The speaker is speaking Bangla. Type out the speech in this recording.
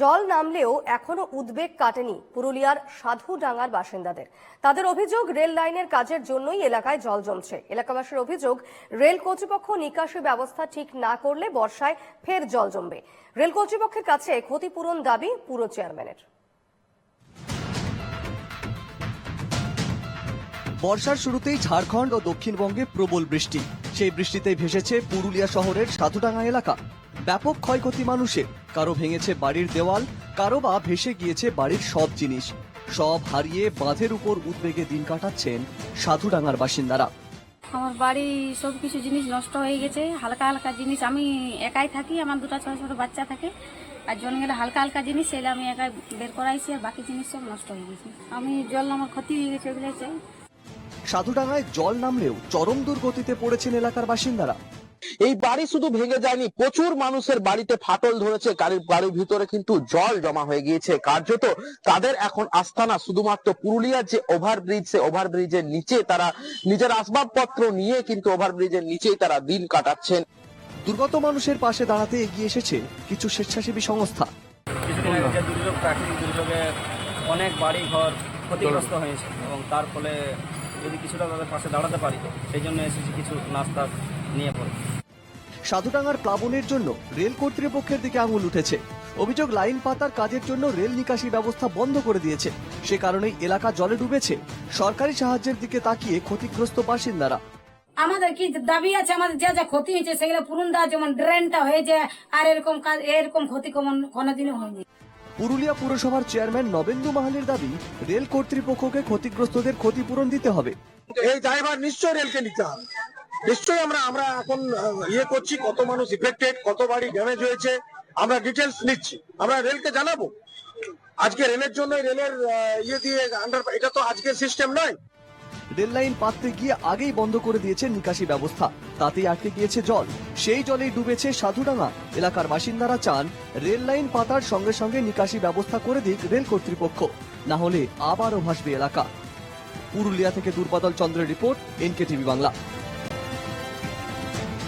জল নামলেও এখনও উদ্বেগ কাটেনি পুরুলিয়ার সাধুডাঙ্গার বাসিন্দাদের। তাদের অভিযোগ, রেল লাইনের কাজের জন্যই এলাকায় জল জমছে। এলাকাবাসীর অভিযোগ, রেল কর্তৃপক্ষ নিকাশি ব্যবস্থা ঠিক না করলে বর্ষায় ফের জল জমবে। রেল কর্তৃপক্ষের কাছে ক্ষতিপূরণ দাবি পুরো চেয়ারম্যানের। বর্ষার শুরুতেই ঝাড়খণ্ড ও দক্ষিণবঙ্গে প্রবল বৃষ্টি। সেই বৃষ্টিতে ভেসেছে পুরুলিয়া শহরের সাধুডাঙ্গা এলাকা। ব্যাপক ক্ষয়ক্ষতি মানুষের। কারও ভেঙেছে বাড়ির দেওয়াল কারও বা ভেসে গিয়েছে বাড়ির সব জিনিস। সব হারিয়ে বাঁধের উপর উদ্বেগে দিন কাটাচ্ছেন সাধুডাঙ্গার বাসিন্দারা। আমার বাড়ি সব কিছু জিনিস নষ্ট হয়ে গেছে হালকা হালকা জিনিস আমি একাই থাকি আমার দুটো ছোট ছোট বাচ্চা থাকে। আর জন গেলে হালকা হালকা জিনিস সেগুলো আমি একাই বের করাইছি আর বাকি জিনিস সব নষ্ট হয়ে গেছে। আমি জল আমার ক্ষতি হয়ে গেছে ওগুলো চাই সাধুডাঙ্গায় জল নামলেও চরম দুর্গতিতে পড়েছেন এলাকার বাসিন্দারা। এই বাড়ি শুধু ভেঙে যায়নি প্রচুর মানুষের বাড়িতে ফাটল ধরেছে গাড়ির বাড়ির ভিতরে কিন্তু জল জমা হয়ে গিয়েছে। কার্যত তাদের এখন আস্থানা শুধুমাত্র পুরুলিয়ার যে ওভারব্রিজ সে ওভারব্রিজের নিচে তারা নিজের আসবাবপত্র নিয়ে কিন্তু ওভারব্রিজের নিচেই তারা দিন কাটাচ্ছেন। দুর্গত মানুষের পাশে দাঁড়াতে এগিয়ে এসেছে কিছু স্বেচ্ছাসেবী সংস্থা। দুর্যোগ প্রাকৃতিক দুর্যোগে অনেক বাড়ি ঘর ক্ষতিগ্রস্ত হয়েছে এবং তার ফলে যদি কিছুটা তাদের পাশে দাঁড়াতে পারি সেই জন্য এসেছি কিছু নাস্তা নিয়ে পড়ে সাধুডাঙ্গার প্লাবনের জন্য রেল কর্তৃপক্ষের দিকে আঙুল উঠেছে। অভিযোগ লাইন পাতার কাজের জন্য রেল নিকাশি ব্যবস্থা বন্ধ করে দিয়েছে। সে কারণেই এলাকা জলে ডুবেছে। সরকারি সাহায্যের দিকে তাকিয়ে ক্ষতিগ্রস্ত বাসিন্দারা। আমাদের কি দাবি আছে? আমাদের যা যা ক্ষতি হয়েছে সেগুলো পূরণ দেওয়া যেমন ড্রেনটা হয়ে হয়েছে আর এরকম কাজ এরকম ক্ষতি কোন- কোনোদিনও হয়নি। পুরুলিয়া পুরসভার চেয়ারম্যান নবেন্দু মাহালির দাবি, রেল কর্তৃপক্ষকে ক্ষতিগ্রস্তদের ক্ষতিপূরণ দিতে হবে। এই ড্রাইভার নিশ্চয় রেলকে নিতে হবে। নিশ্চয়ই আমরা আমরা এখন ইয়ে করছি, কত মানুষ ইফেক্টেড কত বাড়ি ড্যামেজ হয়েছে, আমরা ডিটেলস নিচ্ছি। আমরা রেলকে জানাব। আজকে রেলের জন্য রেলের ইয়ে দিয়ে আন্ডার এটা তো আজকের সিস্টেম নয়। রেল লাইন পাততে গিয়ে আগেই বন্ধ করে দিয়েছে নিকাশি ব্যবস্থা। তাতেই আটকে গিয়েছে জল। সেই জলেই ডুবেছে সাধুডাঙ্গা। এলাকার বাসিন্দারা চান রেল লাইন পাতার সঙ্গে সঙ্গে নিকাশি ব্যবস্থা করে দিক রেল কর্তৃপক্ষ। না হলে আবারও ভাসবে এলাকা। পুরুলিয়া থেকে দুর্বাদল চন্দ্রের রিপোর্ট এনকে টিভি বাংলা।